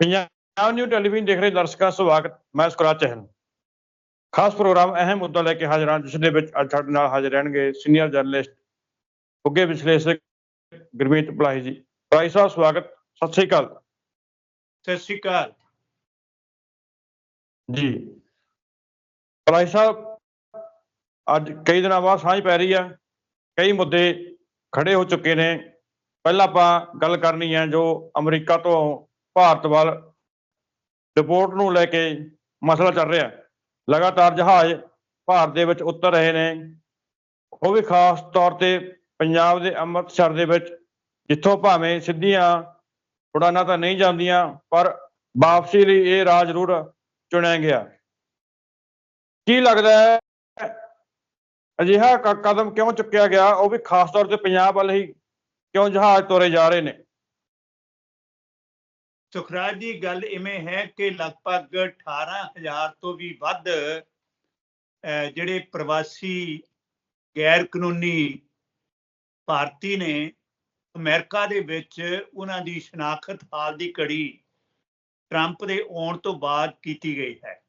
Punjab new television ਦੇਖ ਰਹੇ ਦਰਸ਼ਕਾਂ ਸਵਾਗਤ ਮੈਂ ਸੁਕਰਾਜ ਚਹਿਲ। ਖਾਸ ਪ੍ਰੋਗਰਾਮ ਅਹਿਮ ਮੁੱਦਾ ਲੈ ਕੇ ਹਾਜ਼ਰ ਹਾਂ ਜਿਸ ਦੇ ਵਿੱਚ ਅੱਜ ਸਾਡੇ ਨਾਲ ਹਾਜ਼ਰ ਰਹਿਣਗੇ ਸੀਨੀਅਰ ਜਰਨਲਿਸਟ ਉੱਗੇ ਵਿਸ਼ਲੇਸ਼ਕ ਗੁਰਮੀਤ ਪਲਾਹੀ ਜੀ। ਭਾਈ ਸਾਹਿਬ ਸਵਾਗਤ ਸਤਿ ਸ੍ਰੀ ਅਕਾਲ। ਸਤਿ ਸ਼੍ਰੀ ਅਕਾਲ। ਜੀ। ਪਲਾਹੀ ਸਾਹਿਬ ਅੱਜ ਕਈ ਦਿਨਾਂ ਬਾਅਦ ਸਾਂਝ ਪੈ ਰਹੀ ਆ ਕਈ ਮੁੱਦੇ ਖੜੇ ਹੋ ਚੁੱਕੇ ਨੇ। ਪਹਿਲਾਂ ਆਪਾਂ ਗੱਲ ਕਰਨੀ ਹੈ ਜੋ ਅਮਰੀਕਾ ਤੋਂ ਭਾਰਤ ਵੱਲ ਰਿਪੋਰਟ ਨੂੰ ਲੈ ਕੇ ਮਸਲਾ ਚੱਲ ਰਿਹਾ ਲਗਾਤਾਰ ਜਹਾਜ਼ ਭਾਰਤ ਦੇ ਵਿੱਚ ਉਤਰ ਰਹੇ ਨੇ। ਉਹ ਵੀ ਖਾਸ ਤੌਰ ਤੇ ਪੰਜਾਬ ਦੇ ਅੰਮ੍ਰਿਤਸਰ ਦੇ ਵਿੱਚ, ਜਿੱਥੋਂ ਭਾਵੇਂ ਸਿੱਧੀਆਂ ਉਡਾਨਾਂ ਤਾਂ ਨਹੀਂ ਜਾਂਦੀਆਂ, ਪਰ ਵਾਪਸੀ ਲਈ ਇਹ ਰਾਹ ਜ਼ਰੂਰ ਚੁਣਿਆ ਗਿਆ। ਕੀ ਲੱਗਦਾ ਹੈ, ਅਜਿਹਾ ਕ- ਕਦਮ ਕਿਉਂ ਚੁੱਕਿਆ ਗਿਆ? ਉਹ ਵੀ ਖਾਸ ਤੌਰ ਤੇ ਪੰਜਾਬ ਵੱਲ ਹੀ ਕਿਉਂ ਜਹਾਜ਼ ਤੋਰੇ ਜਾ ਰਹੇ ਨੇ? ਸੁਖਰਾਜ ਦੀ ਗੱਲ ਇਵੇਂ ਹੈ ਕਿ ਲਗਭਗ 18000 ਤੋਂ ਵੀ ਵੱਧ ਅਹ, ਜਿਹੜੇ ਪ੍ਰਵਾਸੀ ਗੈਰ ਕਾਨੂੰਨੀ ਭਾਰਤੀ ਨੇ ਅਮਰੀਕਾ ਦੇ ਵਿੱਚ ਉਹਨਾਂ ਦੀ ਸ਼ਨਾਖਤ ਹਾਲ ਦੀ ਕੜੀ ਟਰੰਪ ਦੇ ਆਉਣ ਤੋਂ ਬਾਅਦ ਕੀਤੀ ਗਈ ਹੈ।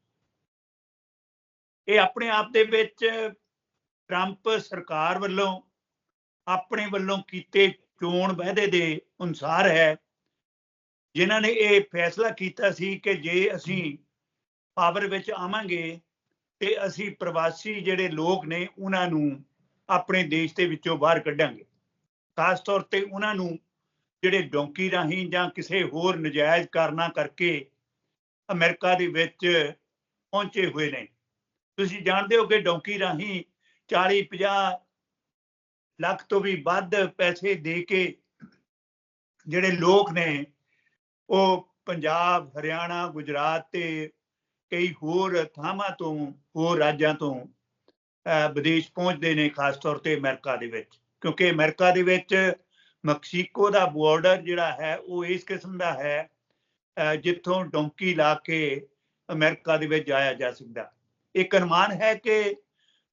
ਇਹ ਆਪਣੇ ਆਪ ਦੇ ਵਿੱਚ ਟਰੰਪ ਸਰਕਾਰ ਵੱਲੋਂ ਆਪਣੇ ਵੱਲੋਂ ਕੀਤੇ ਚੋਣ ਵਾਅਦੇ ਦੇ ਅਨੁਸਾਰ ਹੈ। ਜਿਨ੍ਹਾਂ ਨੇ ਇਹ ਫੈਸਲਾ ਕੀਤਾ ਸੀ ਕਿ ਜੇ ਅਸੀਂ ਪਾਵਰ ਵਿੱਚ ਆਵਾਂਗੇ ਤੇ ਅਸੀਂ ਪ੍ਰਵਾਸੀ ਜਿਹੜੇ ਲੋਕ ਨੇ ਉਹਨਾਂ ਨੂੰ ਆਪਣੇ ਦੇਸ਼ ਦੇ ਵਿੱਚੋਂ ਬਾਹਰ ਕੱਢਾਂਗੇ। ਖਾਸ ਤੌਰ ਤੇ ਉਹਨਾਂ ਨੂੰ ਜਿਹੜੇ ਡੋਂਕੀ ਰਾਹੀਂ ਜਾਂ ਕਿਸੇ ਹੋਰ ਨਜਾਇਜ਼ ਕਾਰਨਾਂ ਕਰਕੇ ਅਮਰੀਕਾ ਦੇ ਵਿੱਚ ਪਹੁੰਚੇ ਹੋਏ ਨੇ। ਤੁਸੀਂ ਜਾਣਦੇ ਹੋ ਕਿ ਡੋਂਕੀ ਰਾਹੀਂ 40 50 ਲੱਖ ਤੋਂ ਵੀ ਵੱਧ ਪੈਸੇ ਦੇ ਕੇ ਜਿਹੜੇ ਲੋਕ ਨੇ ਉਹ ਪੰਜਾਬ, ਹਰਿਆਣਾ, ਗੁਜਰਾਤ ਤੇ ਕਈ ਹੋਰ ਥਾਵਾਂ ਤੋਂ, ਹੋਰ ਰਾਜਾਂ ਤੋਂ ਵਿਦੇਸ਼ ਪਹੁੰਚਦੇ ਨੇ, ਖਾਸ ਤੌਰ ਤੇ ਅਮਰੀਕਾ ਦੇ ਵਿੱਚ। ਕਿਉਂਕਿ ਅਮਰੀਕਾ ਦੇ ਵਿੱਚ ਮੈਕਸੀਕੋ ਦਾ ਬਾਰਡਰ ਜਿਹੜਾ ਹੈ, ਉਹ ਇਸ ਕਿਸਮ ਦਾ ਹੈ ਜਿੱਥੋਂ ਡੋਂਕੀ ਲਾ ਕੇ ਅਮਰੀਕਾ ਦੇ ਵਿੱਚ ਜਾਇਆ ਜਾ ਸਕਦਾ। ਇੱਕ ਅਨੁਮਾਨ ਹੈ ਕਿ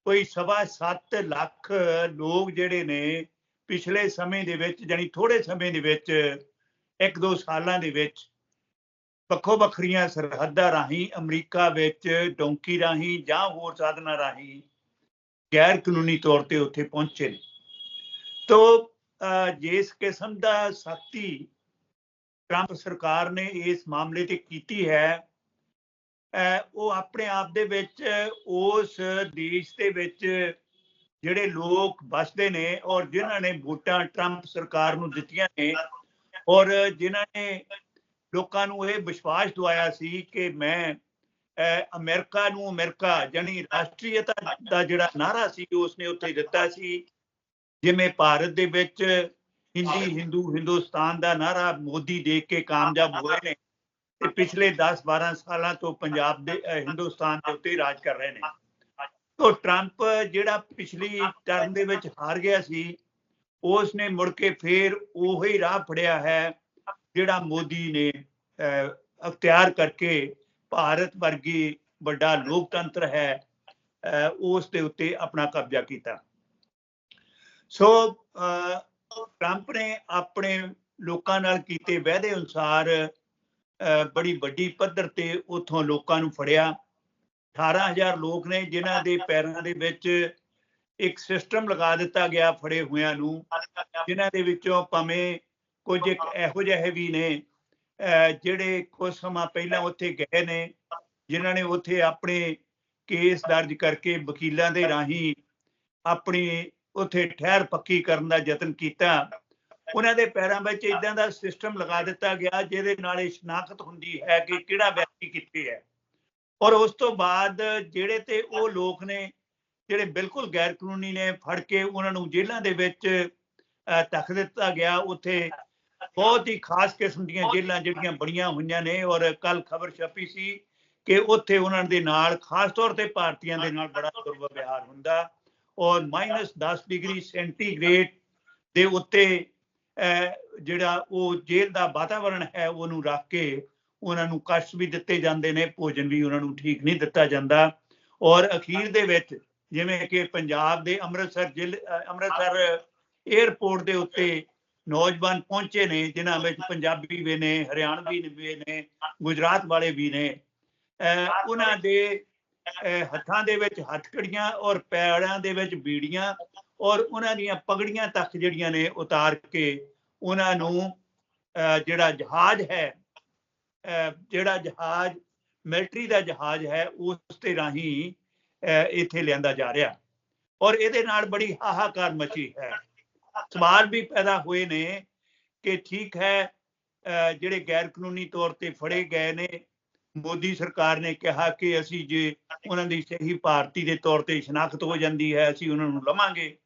ਕੋਈ ਸਵਾ ਸੱਤ ਲੱਖ ਲੋਕ ਜਿਹੜੇ ਨੇ, ਪਿਛਲੇ ਸਮੇਂ ਦੇ ਵਿੱਚ ਜਾਨੀ ਥੋੜੇ ਸਮੇਂ ਦੇ ਵਿੱਚ ਇੱਕ ਦੋ ਸਾਲਾਂ ਦੇ ਵਿੱਚ ਵੱਖੋ ਵੱਖਰੀਆਂ ਸਰਹੱਦਾਂ ਰਾਹੀਂ ਅਮਰੀਕਾ ਵਿੱਚ ਡੋਂਕੀ ਰਾਹੀਂ ਜਾਂ ਹੋਰ ਸਾਧਨਾਂ ਰਾਹੀਂ ਗੈਰ ਕਾਨੂੰਨੀ ਤੌਰ ਤੇ ਉੱਥੇ ਪਹੁੰਚੇ ਨੇ। ਤੋ ਜਿਸ ਕਿਸਮ ਦਾ ਸਖਤੀ ਟਰੰਪ ਸਰਕਾਰ ਨੇ ਇਸ ਮਾਮਲੇ ਤੇ ਕੀਤੀ ਹੈ ਅਹ, ਉਹ ਆਪਣੇ ਆਪ ਦੇ ਵਿੱਚ ਉਸ ਦੇਸ਼ ਦੇ ਵਿੱਚ ਜਿਹੜੇ ਲੋਕ ਵਸਦੇ ਨੇ ਔਰ ਜਿਨ੍ਹਾਂ ਨੇ ਵੋਟਾਂ ਟਰੰਪ ਸਰਕਾਰ ਨੂੰ ਦਿੱਤੀਆਂ ਨੇ ਔਰ ਜਿਨ੍ਹਾਂ ਨੇ ਲੋਕਾਂ ਨੂੰ ਇਹ ਵਿਸ਼ਵਾਸ ਦਵਾਇਆ ਸੀ ਕਿ ਮੈਂ ਅਹ, ਅਮਰੀਕਾ ਨੂੰ ਅਮਰੀਕਾ ਜਾਨੀ ਰਾਸ਼ਟਰੀਅਤਾ ਦਾ ਜਿਹੜਾ ਨਾਰਾ ਸੀ ਉਸਨੇ ਉੱਥੇ ਦਿੱਤਾ ਸੀ। ਜਿਵੇਂ ਭਾਰਤ ਦੇ ਵਿੱਚ ਹਿੰਦੀ ਹਿੰਦੂ ਹਿੰਦੁਸਤਾਨ ਦਾ ਨਾਰਾ ਮੋਦੀ ਦੇਖ ਕੇ ਕਾਮਯਾਬ ਹੋਏ ਨੇ ਤੇ ਪਿਛਲੇ 10 12 ਸਾਲਾਂ ਤੋਂ ਪੰਜਾਬ ਦੇ ਹਿੰਦੁਸਤਾਨ ਦੇ ਉੱਤੇ ਰਾਜ ਕਰ ਰਹੇ ਨੇ। ਤੋਂ ਟਰੰਪ ਜਿਹੜਾ ਪਿਛਲੀ ਟਰਮ ਦੇ ਵਿੱਚ ਹਾਰ ਗਿਆ ਸੀ ਉਸ ਨੇ ਮੁੜ ਕੇ ਫੇਰ ਉਹੀ ਰਾਹ ਫੜਿਆ ਹੈ ਜਿਹੜਾ ਮੋਦੀ ਨੇ ਅਹ, ਅਖਤਿਆਰ ਕਰਕੇ ਭਾਰਤ ਵਰਗੀ ਵੱਡਾ ਲੋਕਤੰਤਰ ਹੈ ਅਹ, ਉਸ ਦੇ ਉੱਤੇ ਆਪਣਾ ਕਬਜ਼ਾ ਕੀਤਾ। ਸੋ ਅਹ, ਟਰੰਪ ਨੇ ਆਪਣੇ ਲੋਕਾਂ ਨਾਲ ਕੀਤੇ ਵਾਅਦੇ ਅਨੁਸਾਰ ਅਹ, ਬੜੀ ਵੱਡੀ ਪੱਧਰ ਤੇ ਉਥੋਂ ਲੋਕਾਂ ਨੂੰ ਫੜਿਆ। 18000 ਲੋਕ ਨੇ ਜਿਨ੍ਹਾਂ ਦੇ ਪੈਰਾਂ ਦੇ ਵਿੱਚ ਇੱਕ ਸਿਸਟਮ ਲਗਾ ਦਿੱਤਾ ਗਿਆ ਫੜੇ ਹੋਇਆਂ ਨੂੰ, ਜਿਨ੍ਹਾਂ ਦੇ ਵਿੱਚੋਂ ਭਾਵੇਂ ਕੁਝ ਇੱਕ ਇਹੋ ਜਿਹੇ ਵੀ ਨੇ ਜਿਹੜੇ ਕੁਝ ਸਮਾਂ ਪਹਿਲਾਂ ਉੱਥੇ ਗਏ ਨੇ, ਜਿਨ੍ਹਾਂ ਨੇ ਉੱਥੇ ਆਪਣੇ ਕੇਸ ਦਰਜ ਕਰਕੇ ਵਕੀਲਾਂ ਦੇ ਰਾਹੀਂ ਆਪਣੀ ਉੱਥੇ ਠਹਿਰ ਪੱਕੀ ਕਰਨ ਦਾ ਯਤਨ ਕੀਤਾ। ਉਹਨਾਂ ਦੇ ਪੈਰਾਂ ਵਿੱਚ ਇਦਾਂ ਦਾ ਸਿਸਟਮ ਲਗਾ ਦਿੱਤਾ ਗਿਆ, ਜਿਹਦੇ ਨਾਲ ਇਹ ਸ਼ਨਾਖਤ ਹੁੰਦੀ ਹੈ ਕਿ ਕਿਹੜਾ ਵਿਅਕਤੀ ਕਿੱਥੇ ਹੈ। ਔਰ ਉਸ ਤੋਂ ਬਾਅਦ ਜਿਹੜੇ ਤੇ ਉਹ ਲੋਕ ਨੇ ਜਿਹੜੇ ਬਿਲਕੁਲ ਗੈਰ ਕਾਨੂੰਨੀ ਨੇ ਫੜ ਕੇ ਉਹਨਾਂ ਨੂੰ ਜੇਲ੍ਹਾਂ ਦੇ ਵਿੱਚ ਧੱਕ ਦਿੱਤਾ ਗਿਆ। ਉੱਥੇ ਬਹੁਤ ਹੀ ਖਾਸ ਕਿਸਮ ਦੀਆਂ ਜੇਲ੍ਹਾਂ ਜਿਹੜੀਆਂ ਬਣੀਆਂ ਹੋਈਆਂ ਨੇ ਔਰ ਕੱਲ ਖਬਰ ਛਪੀ ਸੀ ਕਿ ਉੱਥੇ ਉਹਨਾਂ ਦੇ ਨਾਲ ਖਾਸ ਤੌਰ ਤੇ ਭਾਰਤੀਆਂ ਦੇ ਨਾਲ ਬੜਾ ਦੁਰਵਿਵਹਾਰ ਹੁੰਦਾ ਔਰ -10 ਡਿਗਰੀ ਸੈਂਟੀਗ੍ਰੇਡ ਦੇ ਉੱਤੇ ਜਿਹੜਾ ਉਹ ਜੇਲ੍ਹ ਦਾ ਵਾਤਾਵਰਣ ਹੈ ਉਹਨੂੰ ਰੱਖ ਕੇ ਉਹਨਾਂ ਨੂੰ ਕਸ਼ਟ ਵੀ ਦਿੱਤੇ ਜਾਂਦੇ ਨੇ ਭੋਜਨ ਵੀ ਉਹਨਾਂ ਨੂੰ ਠੀਕ ਨਹੀਂ ਦਿੱਤਾ ਜਾਂਦਾ ਔਰ ਅਖੀਰ ਦੇ ਵਿੱਚ ਜਿਵੇਂ ਕਿ ਪੰਜਾਬ ਦੇ ਅੰਮ੍ਰਿਤਸਰ ਜ਼ਿਲ੍ਹੇ ਅੰਮ੍ਰਿਤਸਰ 에ਅਰਪੋਰਟ ਦੇ ਉੱਤੇ ਨੌਜਵਾਨ ਪਹੁੰਚੇ ਨੇ, ਜਿਨ੍ਹਾਂ ਵਿੱਚ ਪੰਜਾਬੀ ਵੀ ਨੇ, ਹਰਿਆਣਵੀ ਵੀ ਨੇ, ਗੁਜਰਾਤ ਵਾਲੇ ਵੀ ਨੇ। ਉਹਨਾਂ ਦੇ ਹੱਥਾਂ ਦੇ ਵਿੱਚ ਹੱਥਕੜੀਆਂ ਔਰ ਪੈਰਾਂ ਦੇ ਵਿੱਚ ਬੀੜੀਆਂ ਔਰ ਉਹਨਾਂ ਦੀਆਂ ਪਗੜੀਆਂ ਤੱਕ ਜਿਹੜੀਆਂ ਨੇ ਉਤਾਰ ਕੇ ਉਹਨਾਂ ਨੂੰ, ਅਹ ਜਿਹੜਾ ਜਹਾਜ਼ ਹੈ, ਅਹ ਜਿਹੜਾ ਜਹਾਜ਼ ਮਿਲਟਰੀ ਦਾ ਜਹਾਜ਼ ਹੈ, ਉਸ ਤੇ ਰਾਹੀਂ ਇੱਥੇ ਲਿਆਂਦਾ ਜਾ ਰਿਹਾ। ਔਰ ਇਹਦੇ ਨਾਲ ਬੜੀ ਹਾਹਾਕਾਰ ਮਚੀ ਹੈ। ਸਵਾਲ ਵੀ ਪੈਦਾ ਹੋਏ ਨੇ ਕਿ ਠੀਕ ਹੈ ਜਿਹੜੇ ਗੈਰ ਕਾਨੂੰਨੀ ਤੌਰ ਤੇ ਫੜੇ ਗਏ ਨੇ, ਮੋਦੀ ਸਰਕਾਰ ਨੇ ਕਿਹਾ ਕਿ ਅਸੀਂ ਜੇ ਉਹਨਾਂ ਦੀ ਸਹੀ ਭਾਰਤੀ ਦੇ ਤੌਰ ਤੇ ਸ਼ਨਾਖਤ ਹੋ ਜਾਂਦੀ ਹੈ, ਅਸੀਂ ਉਹਨਾਂ ਨੂੰ ਲਵਾਂਗੇ।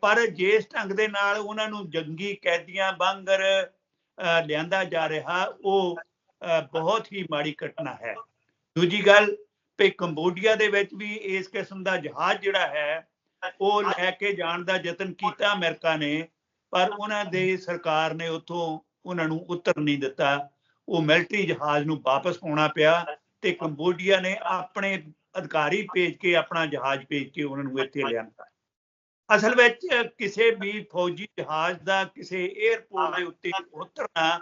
ਪਰ ਜਿਸ ਢੰਗ ਦੇ ਨਾਲ ਉਹਨਾਂ ਨੂੰ ਜੰਗੀ ਕੈਦੀਆਂ ਵਾਂਗਰ, ਅਹ ਲਿਆਂਦਾ ਜਾ ਰਿਹਾ, ਉਹ, ਅਹ ਬਹੁਤ ਹੀ ਮਾੜੀ ਘਟਨਾ ਹੈ। ਦੂਜੀ ਗੱਲ ਤੇ ਕੰਬੋਡੀਆ ਦੇ ਵਿੱਚ ਵੀ ਇਸ ਕਿਸਮ ਦਾ ਜਹਾਜ਼ ਜਿਹੜਾ ਹੈ, ਉਹ ਲੈ ਕੇ ਜਾਣ ਦਾ ਯਤਨ ਕੀਤਾ ਅਮਰੀਕਾ ਨੇ, ਪਰ ਉਹਨਾਂ ਦੇ ਸਰਕਾਰ ਨੇ ਉੱਥੋਂ ਉਹਨਾਂ ਨੂੰ ਉਤਰ ਨਹੀਂ ਦਿੱਤਾ। ਉਹ ਮਿਲਟਰੀ ਜਹਾਜ਼ ਨੂੰ ਵਾਪਸ ਪਾਉਣਾ ਪਿਆ ਤੇ ਕੰਬੋਡੀਆ ਨੇ ਆਪਣੇ ਅਧਿਕਾਰੀ ਭੇਜ ਕੇ ਆਪਣਾ ਜਹਾਜ਼ ਭੇਜ ਕੇ ਉਹਨਾਂ ਨੂੰ ਇੱਥੇ ਲਿਆਂਦਾ ਅਸਲ ਵਿੱਚ ਕਿਸੇ ਵੀ ਫੌਜੀ ਜਹਾਜ਼ ਦਾ ਕਿਸੇ 에ਅਰਪੋਰਟ ਦੇ ਉੱਤੇ ਉਤਰਨਾ,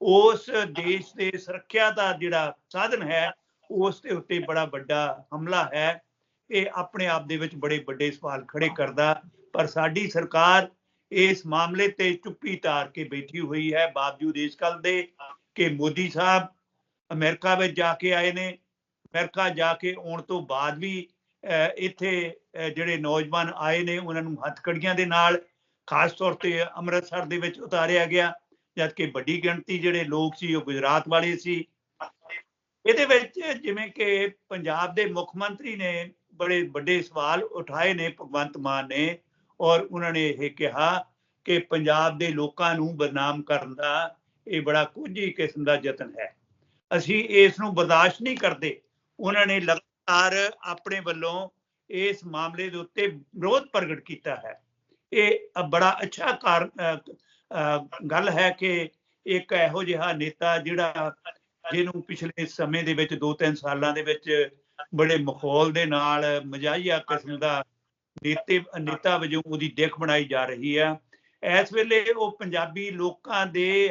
ਉਸ ਦੇਸ਼ ਦੇ ਸੁਰੱਖਿਆ ਦਾ ਜਿਹੜਾ ਸਾਧਨ ਹੈ ਉਸ ਦੇ ਉੱਤੇ ਬੜਾ ਵੱਡਾ ਹਮਲਾ ਹੈ। ਇਹ ਆਪਣੇ ਆਪ ਦੇ ਵਿੱਚ ਬੜੇ ਵੱਡੇ ਸਵਾਲ ਖੜੇ ਕਰਦਾ ਪਰ ਸਾਡੀ ਸਰਕਾਰ ਇਸ ਮਾਮਲੇ ਤੇ ਚੁੱਪੀ ਧਾਰ ਕੇ ਬੈਠੀ ਹੋਈ ਹੈ। ਬਾਵਜੂਦ ਇਸ ਗੱਲ ਦੇ ਕਿ ਮੋਦੀ ਸਾਹਿਬ ਅਮਰੀਕਾ ਵਿੱਚ ਜਾ ਕੇ ਆਏ ਨੇ। ਅਮਰੀਕਾ ਜਾ ਕੇ ਆਉਣ ਤੋਂ ਬਾਅਦ ਵੀ ਅਹ, ਇੱਥੇ ਜਿਹੜੇ ਨੌਜਵਾਨ ਆਏ ਨੇ ਉਹਨਾਂ ਨੂੰ ਹੱਥਕੜੀਆਂ ਦੇ ਨਾਲ ਖਾਸ ਤੌਰ ਤੇ ਅੰਮ੍ਰਿਤਸਰ ਦੇ ਵਿੱਚ ਉਤਾਰਿਆ ਗਿਆ। ਜਦਕਿ ਵੱਡੀ ਗਿਣਤੀ ਜਿਹੜੇ ਲੋਕ ਸੀ ਉਹ ਗੁਜਰਾਤ ਵਾਲੇ ਸੀ। ਇਹਦੇ ਵਿੱਚ ਜਿਵੇਂ ਕਿ ਪੰਜਾਬ ਦੇ ਮੁੱਖ ਮੰਤਰੀ ਨੇ ਬੜੇ ਵੱਡੇ ਸਵਾਲ ਉਠਾਏ ਨੇ, ਭਗਵੰਤ ਮਾਨ ਨੇ, ਔਰ ਉਹਨਾਂ ਨੇ ਇਹ ਕਿਹਾ ਕਿ ਪੰਜਾਬ ਦੇ ਲੋਕਾਂ ਨੂੰ ਬਦਨਾਮ ਕਰਨ ਦਾ ਇਹ ਬੜਾ ਕੁਝੀ ਕਿਸਮ ਦਾ ਯਤਨ ਹੈ। ਅਸੀਂ ਇਸ ਨੂੰ ਬਰਦਾਸ਼ਤ ਨਹੀਂ ਕਰਦੇ। ਉਹਨਾਂ ਨੇ ਲਗਾਤਾਰ ਆਪਣੇ ਵੱਲੋਂ ਇਸ ਮਾਮਲੇ ਦੇ ਉੱਤੇ ਵਿਰੋਧ ਪ੍ਰਗਟ ਕੀਤਾ ਹੈ। ਇਹ ਬੜਾ ਅੱਛਾ ਕਾਰ ਗੱਲ ਹੈ ਕਿ ਇੱਕ ਇਹੋ ਜਿਹਾ ਨੇਤਾ ਜਿਹੜਾ ਜਿਹਨੂੰ ਪਿਛਲੇ ਸਮੇਂ ਦੇ ਵਿੱਚ 2-3 ਸਾਲਾਂ ਦੇ ਵਿੱਚ ਬੜੇ ਮਖੌਲ ਦੇ ਨਾਲ ਮਜਾਹੀਆ ਕਿਸਮ ਦਾ ਨੇਤੇ ਨੇਤਾ ਵਜੋਂ ਉਹਦੀ ਦਿੱਖ ਬਣਾਈ ਜਾ ਰਹੀ ਆ। ਇਸ ਵੇਲੇ ਉਹ ਪੰਜਾਬੀ ਲੋਕਾਂ ਦੇ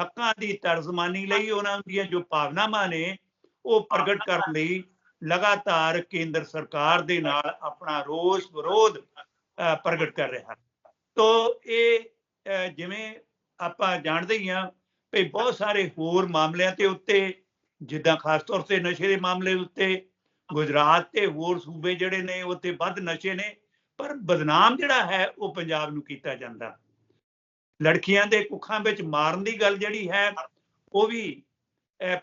ਹੱਕਾਂ ਦੀ ਤਰਜ਼ਮਾਨੀ ਲਈ ਉਹਨਾਂ ਦੀਆਂ ਜੋ ਭਾਵਨਾਵਾਂ ਨੇ ਉਹ ਪ੍ਰਗਟ ਕਰਨ ਲਈ ਲਗਾਤਾਰ ਕੇਂਦਰ ਸਰਕਾਰ ਦੇ ਨਾਲ ਆਪਣਾ ਰੋਸ ਵਿਰੋਧ ਅ, ਪ੍ਰਗਟ ਕਰ ਰਿਹਾ। ਤੋ ਇਹ ਜਿਵੇਂ ਆਪਾਂ ਜਾਣਦੇ ਹੀ ਹਾਂ ਵੀ ਬਹੁਤ ਸਾਰੇ ਹੋਰ ਮਾਮਲਿਆਂ ਤੇ ਉੱਤੇ, ਜਿੱਦਾਂ ਖਾਸ ਤੌਰ ਤੇ ਨਸ਼ੇ ਦੇ ਮਾਮਲੇ ਉੱਤੇ, ਗੁਜਰਾਤ ਤੇ ਹੋਰ ਸੂਬੇ ਜਿਹੜੇ ਨੇ ਉੱਤੇ ਵੱਧ ਨਸ਼ੇ ਨੇ, ਪਰ ਬਦਨਾਮ ਜਿਹੜਾ ਹੈ, ਉਹ ਪੰਜਾਬ ਨੂੰ ਕੀਤਾ ਜਾਂਦਾ। ਲੜਕੀਆਂ ਦੇ ਕੁੱਖਾਂ ਵਿੱਚ ਮਾਰਨ ਦੀ ਗੱਲ ਜਿਹੜੀ ਹੈ, ਉਹ ਵੀ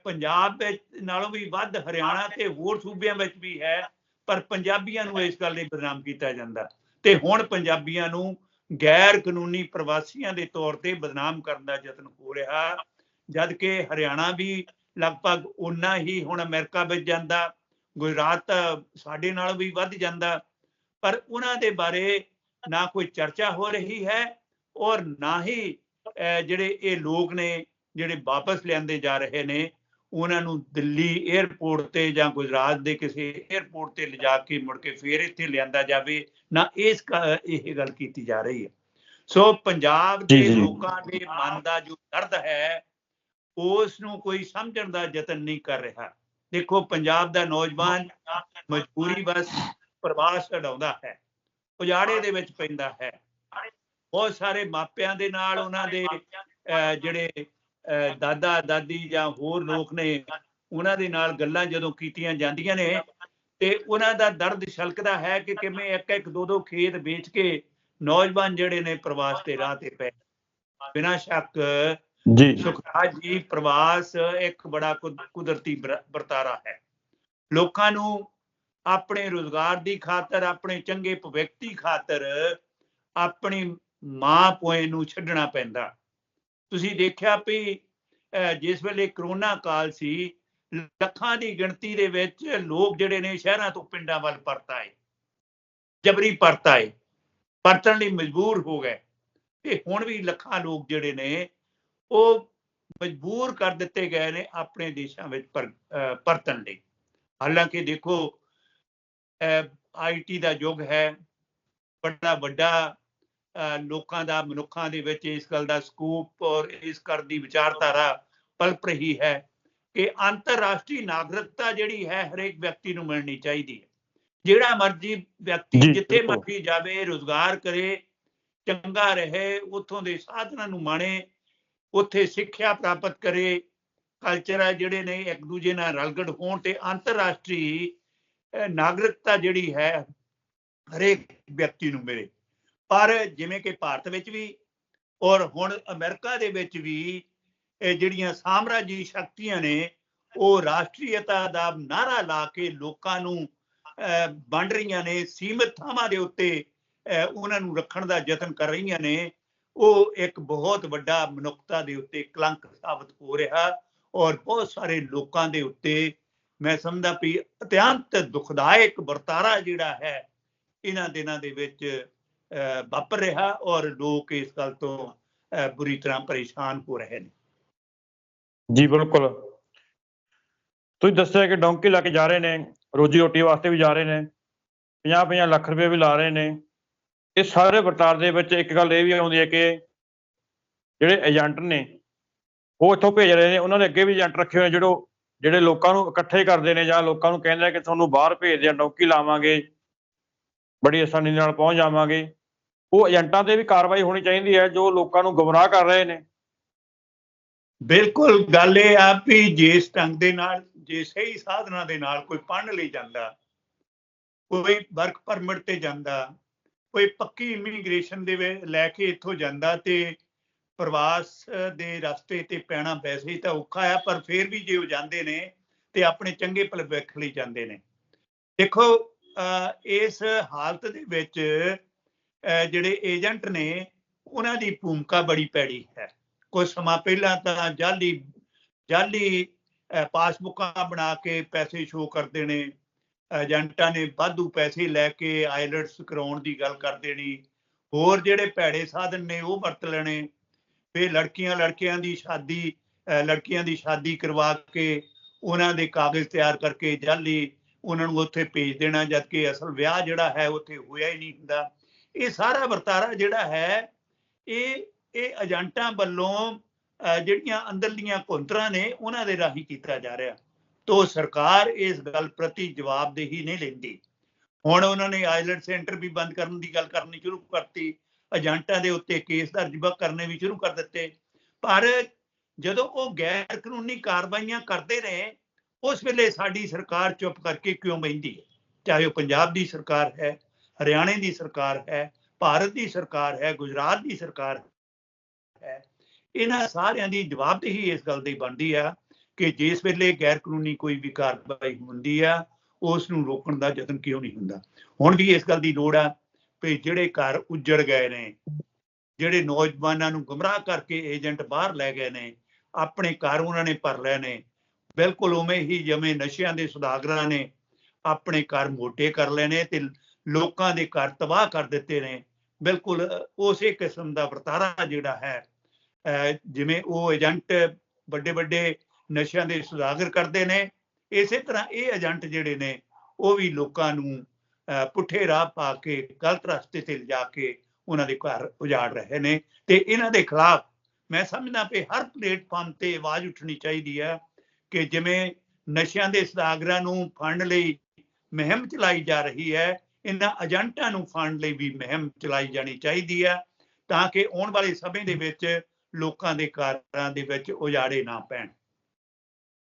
ਪੰਜਾਬ ਵਿੱਚ ਨਾਲੋਂ ਵੀ ਵੱਧ ਹਰਿਆਣਾ ਤੇ ਹੋਰ ਸੂਬਿਆਂ ਵਿੱਚ ਵੀ ਹੈ, ਪਰ ਪੰਜਾਬੀਆਂ ਨੂੰ ਇਸ ਗੱਲ ਲਈ ਬਦਨਾਮ ਕੀਤਾ ਜਾਂਦਾ। ਤੇ ਹੁਣ ਪੰਜਾਬੀਆਂ ਨੂੰ ਗੈਰ ਕਾਨੂੰਨੀ ਪ੍ਰਵਾਸੀਆਂ ਦੇ ਤੌਰ ਤੇ ਬਦਨਾਮ ਕਰਨ ਦਾ ਯਤਨ ਹੋ ਰਿਹਾ। ਜਦ ਕਿ ਹਰਿਆਣਾ ਵੀ ਲਗਭਗ ਉਨਾ ਹੀ ਹੁਣ ਅਮਰੀਕਾ ਵਿੱਚ ਜਾਂਦਾ, ਗੁਜਰਾਤ ਸਾਡੇ ਨਾਲ ਵੀ ਵੱਧ ਜਾਂਦਾ। ਪਰ ਉਹਨਾਂ ਦੇ ਬਾਰੇ ਨਾ ਕੋਈ ਚਰਚਾ ਹੋ ਰਹੀ ਹੈ ਔਰ ਨਾ ਹੀ ਜਿਹੜੇ ਇਹ ਲੋਕ ਨੇ, ਜਿਹੜੇ ਵਾਪਸ ਲਿਆਂਦੇ ਜਾ ਰਹੇ ਨੇ ਉਹਨਾਂ ਨੂੰ ਦਿੱਲੀ 에ਅਰਪੋਰਟ ਤੇ ਜਾਂ ਗੁਜਰਾਤ ਦੇ ਕਿਸੇ 에ਅਰਪੋਰਟ ਤੇ ਲਿਜਾ ਕੇ ਮੁੜ ਕੇ ਫੇਰ ਇੱਥੇ ਲਿਆਂਦਾ ਜਾਵੇ ਨਾ ਇਸ ਇਹ ਗੱਲ ਕੀਤੀ ਜਾ ਰਹੀ ਹੈ। ਸੋ ਪੰਜਾਬ ਦੇ। ਲੋਕਾਂ ਦੇ ਮਨ ਦਾ ਜੋ ਦਰਦ ਹੈ ਉਸ ਨੂੰ ਕੋਈ ਸਮਝਣ ਦਾ ਯਤਨ ਨਹੀਂ ਕਰ ਰਿਹਾ। ਦੇਖੋ ਪੰਜਾਬ ਦਾ ਨੌਜਵਾਨ ਮਜਬੂਰੀ ਬਸ ਪ੍ਰਵਾਸ ਕਢਾਉਂਦਾ ਹੈ ਉਜਾੜੇ ਦੇ ਵਿੱਚ ਪੈਂਦਾ ਹੈ। ਬਹੁਤ ਸਾਰੇ ਮਾਪਿਆਂ ਦੇ ਨਾਲ ਉਹਨਾਂ ਦੇ ਜਿਹੜੇ ਦਾਦਾ ਦਾਦੀ ਜਾਂ ਹੋਰ ਲੋਕ ਨੇ ਉਹਨਾਂ ਦੇ ਨਾਲ ਗੱਲਾਂ ਜਦੋਂ ਕੀਤੀਆਂ ਜਾਂਦੀਆਂ ਨੇ ਤੇ ਉਹਨਾਂ ਦਾ ਦਰਦ ਛਲਕਦਾ ਹੈ ਕਿ ਕਿਵੇਂ ਇੱਕ ਇੱਕ ਦੋ ਦੋ ਖੇਤ ਵੇਚ ਕੇ ਨੌਜਵਾਨ ਜਿਹੜੇ ਨੇ ਪ੍ਰਵਾਸ ਤੇ ਰਾਹ ਤੇ ਪਏ। ਬਿਨਾਂ ਸ਼ੱਕ ਜੀ। ਸੁਖਰਾਜ ਜੀ ਪ੍ਰਵਾਸ ਇੱਕ ਬੜਾ ਕੁਦ- ਕੁਦਰਤੀ ਵਰ- ਵਰਤਾਰਾ ਹੈ। ਲੋਕਾਂ ਨੂੰ ਆਪਣੇ ਰੋਜ਼ਗਾਰ ਦੀ ਖਾਤਰ ਆਪਣੇ ਚੰਗੇ ਭਵਿੱਖ ਦੀ ਖਾਤਰ ਆਪਣੀ ਮਾਂ ਪੋਏ ਨੂੰ ਛੱਡਣਾ ਪੈਂਦਾ। ਤੁਸੀਂ ਦੇਖਿਆ ਵੀ ਜਿਸ ਵੇਲੇ ਕਰੋਨਾ ਕਾਲ ਸੀ, ਲੱਖਾਂ ਦੀ ਗਿਣਤੀ ਦੇ ਵਿੱਚ ਲੋਕ ਜਿਹੜੇ ਨੇ ਸ਼ਹਿਰਾਂ ਤੋਂ ਪਿੰਡਾਂ ਵੱਲ ਪਰਤ ਆਏ, ਜਬਰੀ ਪਰਤ ਆਏ, ਪਰਤਣ ਲਈ ਮਜਬੂਰ ਹੋ ਗਏ। ਤੇ ਹੁਣ ਵੀ ਲੱਖਾਂ ਲੋਕ ਜਿਹੜੇ ਨੇ, ਉਹ ਮਜਬੂਰ ਕਰ ਦਿੱਤੇ ਗਏ ਨੇ ਆਪਣੇ ਦੇਸ਼ਾਂ ਵਿੱਚ ਪਰਤਣ ਲਈ। ਹਾਲਾਂਕਿ ਦੇਖੋ ਆਈਟੀ ਦਾ ਯੁੱਗ ਹੈ, ਬੜਾ ਵੱਡਾ ਲੋਕਾਂ ਦਾ ਮਨੁੱਖਾਂ ਦੇ ਵਿੱਚ ਇਸ ਗੱਲ ਦਾ ਸਕੂਪ ਔਰ ਇਸ ਕਰ ਦੀ ਵਿਚਾਰਧਾਰਾ ਪਲਪ ਰਹੀ ਹੈ ਕਿ ਅੰਤਰਰਾਸ਼ਟਰੀ ਨਾਗਰਿਕਤਾ ਜਿਹੜੀ ਹੈ ਹਰੇਕ ਵਿਅਕਤੀ ਨੂੰ ਮਿਲਣੀ ਚਾਹੀਦੀ ਹੈ ਜਿਹੜਾ ਮਰਜ਼ੀ ਵਿਅਕਤੀ ਜਿੱਥੇ। ਮਰਜ਼ੀ ਜਾਵੇ ਰੋਜ਼ਗਾਰ ਕਰੇ ਚੰਗਾ ਰਹੇ ਉੱਥੋਂ ਦੇ ਸਾਧਨਾਂ ਨੂੰ ਮਾਣੇ ਉੱਥੇ ਸਿੱਖਿਆ ਪ੍ਰਾਪਤ ਕਰੇ ਕਲਚਰ ਹੈ ਜਿਹੜੇ ਨੇ ਇੱਕ ਦੂਜੇ ਨਾਲ ਰਲਗੜ ਹੋਣ ਤੇ ਅੰਤਰਰਾਸ਼ਟਰੀ ਨਾਗਰਿਕਤਾ ਜਿਹੜੀ ਹੈ ਹਰੇਕ ਵਿਅਕਤੀ ਨੂੰ ਮਿਲੇ ਪਰ ਜਿਵੇਂ ਕਿ ਭਾਰਤ ਵਿੱਚ ਵੀ ਔਰ ਹੁਣ ਅਮਰੀਕਾ ਦੇ ਵਿੱਚ ਵੀ ਇਹ ਜਿਹੜੀਆਂ ਸਾਮਰਾਜੀ ਸ਼ਕਤੀਆਂ ਨੇ ਉਹ ਰਾਸ਼ਟਰੀਅਤਾ ਦਾ ਨਾਰਾ ਲਾ ਕੇ ਲੋਕਾਂ ਨੂੰ ਅਹ, ਵੰਡ ਰਹੀਆਂ ਨੇ ਸੀਮਿਤ ਥਾਵਾਂ ਦੇ ਉੱਤੇ ਉਹਨਾਂ ਨੂੰ ਰੱਖਣ ਦਾ ਯਤਨ ਕਰ ਰਹੀਆਂ ਨੇ ਉਹ ਇੱਕ ਬਹੁਤ ਵੱਡਾ ਮਨੁੱਖਤਾ ਦੇ ਉੱਤੇ ਕਲੰਕ ਸਾਬਤ ਹੋ ਰਿਹਾ ਔਰ ਬਹੁਤ ਸਾਰੇ ਲੋਕਾਂ ਦੇ ਉੱਤੇ ਮੈਂ ਸਮਝਦਾ ਵੀ ਅਤਿਅੰਤ ਦੁਖਦਾਇਕ ਵਰਤਾਰਾ ਜਿਹੜਾ ਹੈ ਇਹਨਾਂ ਦਿਨਾਂ ਦੇ ਵਿੱਚ ਵਾਪਰ ਰਿਹਾ ਔਰ ਲੋਕ ਇਸ ਗੱਲ ਤੋਂ ਬੁਰੀ ਤਰ੍ਹਾਂ ਪਰੇਸ਼ਾਨ ਹੋ ਰਹੇ ਨੇ। ਜੀ, ਬਿਲਕੁਲ। ਤੁਸੀਂ ਦੱਸਿਆ ਕਿ ਡੌਂਕੀ ਲਾ ਕੇ ਜਾ ਰਹੇ ਨੇ, ਰੋਜੀ ਰੋਟੀ ਵਾਸਤੇ ਵੀ ਜਾ ਰਹੇ ਨੇ 50-50 ਲੱਖ ਰੁਪਏ ਵੀ ਲਾ ਰਹੇ ਨੇ। ਇਹ ਸਾਰੇ ਵਰਤਾਰ ਦੇ ਵਿੱਚ ਇੱਕ ਗੱਲ ਇਹ ਵੀ ਆਉਂਦੀ ਹੈ ਕਿ ਜਿਹੜੇ ਏਜੰਟ ਨੇ, ਉਹ ਇੱਥੋਂ ਭੇਜ ਰਹੇ ਨੇ, ਉਹਨਾਂ ਦੇ ਅੱਗੇ ਵੀ ਏਜੰਟ ਰੱਖੇ ਹੋਏ ਨੇ, ਜਿਹੜੋ ਜਿਹੜੇ ਲੋਕਾਂ ਨੂੰ ਇਕੱਠੇ ਕਰਦੇ ਨੇ ਜਾਂ ਲੋਕਾਂ ਨੂੰ ਕਹਿੰਦੇ ਕਿ ਤੁਹਾਨੂੰ ਬਾਹਰ ਭੇਜਦੇ ਆ ਡੌਂਕੀ ਲਾਵਾਂਗੇ, ਬੜੀ ਆਸਾਨੀ ਨਾਲ ਪਹੁੰਚ ਜਾਵਾਂਗੇ। ਉਹ ਏਜੰਟਾਂ ਤੇ ਵੀ ਕਾਰਵਾਈ ਹੋਣੀ ਚਾਹੀਦੀ ਹੈ ਜੋ ਲੋਕਾਂ ਨੂੰ ਗੁੰਮਰਾਹ ਕਰ ਰਹੇ ਨੇ। ਬਿਲਕੁਲ ਗੱਲ ਇਹ ਆ ਵੀ ਜਿਸ ਢੰਗ ਦੇ ਨਾਲ ਜੇ ਸਹੀ ਸਾਧਨਾਂ ਦੇ ਨਾਲ ਕੋਈ ਪੜ੍ਹਨ ਲਈ ਜਾਂਦਾ ਕੋਈ ਵਰਕ ਪਰਮਿਟ ਤੇ ਜਾਂਦਾ ਕੋਈ ਪੱਕੀ ਇਮੀਗ੍ਰੇਸ਼ਨ ਦੇ ਲੈ ਕੇ ਇੱਥੋਂ ਜਾਂਦਾ ਤੇ ਪ੍ਰਵਾਸ ਦੇ ਰਸਤੇ ਤੇ ਪੈਣਾ ਵੈਸੇ ਹੀ ਤਾਂ ਔਖਾ ਆ ਪਰ ਫਿਰ ਵੀ ਜੇ ਉਹ ਜਾਂਦੇ ਨੇ ਤੇ ਆਪਣੇ ਚੰਗੇ ਭਵਿੱਖ ਲਈ ਜਾਂਦੇ ਨੇ। ਦੇਖੋ ਅਹ, ਇਸ ਹਾਲਤ ਦੇ ਵਿੱਚ ਜਿਹੜੇ ਏਜੰਟ ਨੇ ਉਹਨਾਂ ਦੀ ਭੂਮਿਕਾ ਬੜੀ ਪੈੜੀ ਹੈ। ਕੁਝ ਸਮਾਂ ਪਹਿਲਾਂ ਤਾਂ ਜਾਲੀ ਜਾਲੀ ਅਹ, ਪਾਸਬੁੱਕਾਂ ਬਣਾ ਕੇ ਪੈਸੇ ਸ਼ੋਅ ਕਰਦੇ ਨੇ। ਏਜੰਟਾਂ ਨੇ ਵਾਧੂ ਪੈਸੇ ਲੈ ਕੇ ਆਈਲਟਸ ਕਰਾਉਣ ਦੀ ਗੱਲ ਕਰ ਦੇਣੀ ਹੋਰ ਜਿਹੜੇ ਭੈੜੇ ਸਾਧਨ ਨੇ ਉਹ ਵਰਤ ਲੈਣੇ। ਫਿਰ ਲੜਕੀਆਂ ਲੜਕਿਆਂ ਦੀ ਸ਼ਾਦੀ ਲੜਕੀਆਂ ਦੀ ਸ਼ਾਦੀ ਕਰਵਾ ਕੇ ਉਹਨਾਂ ਦੇ ਕਾਗਜ਼ ਤਿਆਰ ਕਰਕੇ ਜਾਲੀ ਉਹਨਾਂ ਨੂੰ ਉੱਥੇ ਭੇਜ ਦੇਣਾ ਜਦਕਿ ਅਸਲ ਵਿਆਹ ਜਿਹੜਾ ਹੈ ਉੱਥੇ ਹੋਇਆ ਹੀ ਨਹੀਂ ਹੁੰਦਾ। ਇਹ ਸਾਰਾ ਵਰਤਾਰਾ ਜਿਹੜਾ ਹੈ ਇਹ ਇਹ ਏਜੰਟਾਂ ਵੱਲੋਂ ਅਹ, ਜਿਹੜੀਆਂ ਅੰਦਰਲੀਆਂ ਕੁੰਤਰਾਂ ਨੇ ਉਹਨਾਂ ਦੇ ਰਾਹੀਂ ਕੀਤਾ ਜਾ ਰਿਹਾ। ਤੋ ਸਰਕਾਰ ਇਸ ਗੱਲ ਪ੍ਰਤੀ ਜਵਾਬਦੇਹੀ ਨਹੀਂ ਲੈਂਦੀ। ਹੁਣ ਉਹਨਾਂ ਨੇ ਆਈਲੈਂਡ ਸੈਂਟਰ ਵੀ ਬੰਦ ਕਰਨ ਦੀ ਗੱਲ ਕਰਨੀ ਸ਼ੁਰੂ ਕਰਤੀ। ਏਜੰਟਾਂ ਦੇ ਉੱਤੇ ਕੇਸ ਦਰਜ ਕਰਨੇ ਵੀ ਸ਼ੁਰੂ ਕਰ ਦਿੱਤੇ। ਪਰ ਜਦੋਂ ਉਹ ਗੈਰ ਕਾਨੂੰਨੀ ਕਾਰਵਾਈਆਂ ਕਰਦੇ ਨੇ ਉਸ ਵੇਲੇ ਸਾਡੀ ਸਰਕਾਰ ਚੁੱਪ ਕਰਕੇ ਕਿਉਂ ਬੈਂਦੀ ਹੈ? ਚਾਹੇ ਉਹ ਪੰਜਾਬ ਦੀ ਸਰਕਾਰ ਹੈ ਹਰਿਆਣੇ ਦੀ ਸਰਕਾਰ ਹੈ, ਭਾਰਤ ਦੀ ਸਰਕਾਰ ਹੈ, ਗੁਜਰਾਤ ਦੀ ਸਰਕਾਰ ਹੈ। ਇਹਨਾਂ ਸਾਰਿਆਂ ਦੀ ਜਵਾਬਦੇਹੀ ਇਸ ਗੱਲ ਦੀ ਬਣਦੀ ਆ ਕਿ ਜਿਸ ਵੇਲੇ ਗੈਰ ਕਾਨੂੰਨੀ ਕੋਈ ਵੀ ਕਾਰਵਾਈ ਹੁੰਦੀ ਆ ਉਸ ਨੂੰ ਰੋਕਣ ਦਾ ਯਤਨ ਕਿਉਂ ਨਹੀਂ ਹੁੰਦਾ? ਹੁਣ ਵੀ ਇਸ ਗੱਲ ਦੀ ਲੋੜ ਆ ਵੀ ਜਿਹੜੇ ਘਰ ਉੱਜੜ ਗਏ ਨੇ, ਜਿਹੜੇ ਨੌਜਵਾਨਾਂ ਨੂੰ ਗੁੰਮਰਾਹ ਕਰਕੇ ਏਜੰਟ ਬਾਹਰ ਲੈ ਗਏ ਨੇ, ਆਪਣੇ ਘਰ ਉਹਨਾਂ ਨੇ ਭਰ ਲਏ ਨੇ, ਬਿਲਕੁਲ ਉਵੇਂ ਹੀ ਜਿਵੇਂ ਨਸ਼ਿਆਂ ਦੇ ਸੁਦਾਗਰਾਂ ਨੇ ਆਪਣੇ ਘਰ ਮੋਟੇ ਕਰ ਲਏ ਨੇ ਤੇ ਲੋਕਾਂ ਦੇ ਘਰ ਤਬਾਹ ਕਰ ਦਿੱਤੇ ਨੇ। ਬਿਲਕੁਲ ਉਸੇ ਕਿਸਮ ਦਾ ਵਰਤਾਰਾ ਜਿਹੜਾ ਹੈ ਅਹ, ਜਿਵੇਂ ਉਹ ਏਜੰਟ ਵੱਡੇ ਵੱਡੇ ਨਸ਼ਿਆਂ ਦੇ ਸੁਦਾਗਰ ਕਰਦੇ ਨੇ। ਇਸੇ ਤਰ੍ਹਾਂ ਇਹ ਏਜੰਟ ਜਿਹੜੇ ਨੇ ਉਹ ਵੀ ਲੋਕਾਂ ਨੂੰ ਅਹ, ਪੁੱਠੇ ਰਾਹ ਪਾ ਕੇ ਗਲਤ ਰਸਤੇ ਤੇ ਲਿਜਾ ਕੇ ਉਹਨਾਂ ਦੇ ਘਰ ਉਜਾੜ ਰਹੇ ਨੇ। ਤੇ ਇਹਨਾਂ ਦੇ ਖਿਲਾਫ ਮੈਂ ਸਮਝਦਾ ਕਿ ਹਰ ਪਲੇਟਫਾਰਮ ਤੇ ਆਵਾਜ਼ ਉੱਠਣੀ ਚਾਹੀਦੀ ਹੈ ਕਿ ਜਿਵੇਂ ਨਸ਼ਿਆਂ ਦੇ ਸੁਦਾਗਰਾਂ ਨੂੰ ਫੰਡ ਲਈ ਮੁਹਿੰਮ ਚਲਾਈ ਜਾ ਰਹੀ ਹੈ ਇਹਨਾਂ ਏਜੰਟਾਂ ਨੂੰ ਫੰਡ ਲਈ ਵੀ ਮੁਹਿੰਮ ਚਲਾਈ ਜਾਣੀ ਚਾਹੀਦੀ ਹੈ ਤਾਂ ਕਿ ਆਉਣ ਵਾਲੇ ਸਮੇਂ ਦੇ ਵਿੱਚ ਲੋਕਾਂ ਦੇ ਕਾਰਾਂ ਦੇ ਵਿੱਚ ਉਜਾੜੇ ਨਾ ਪੈਣ।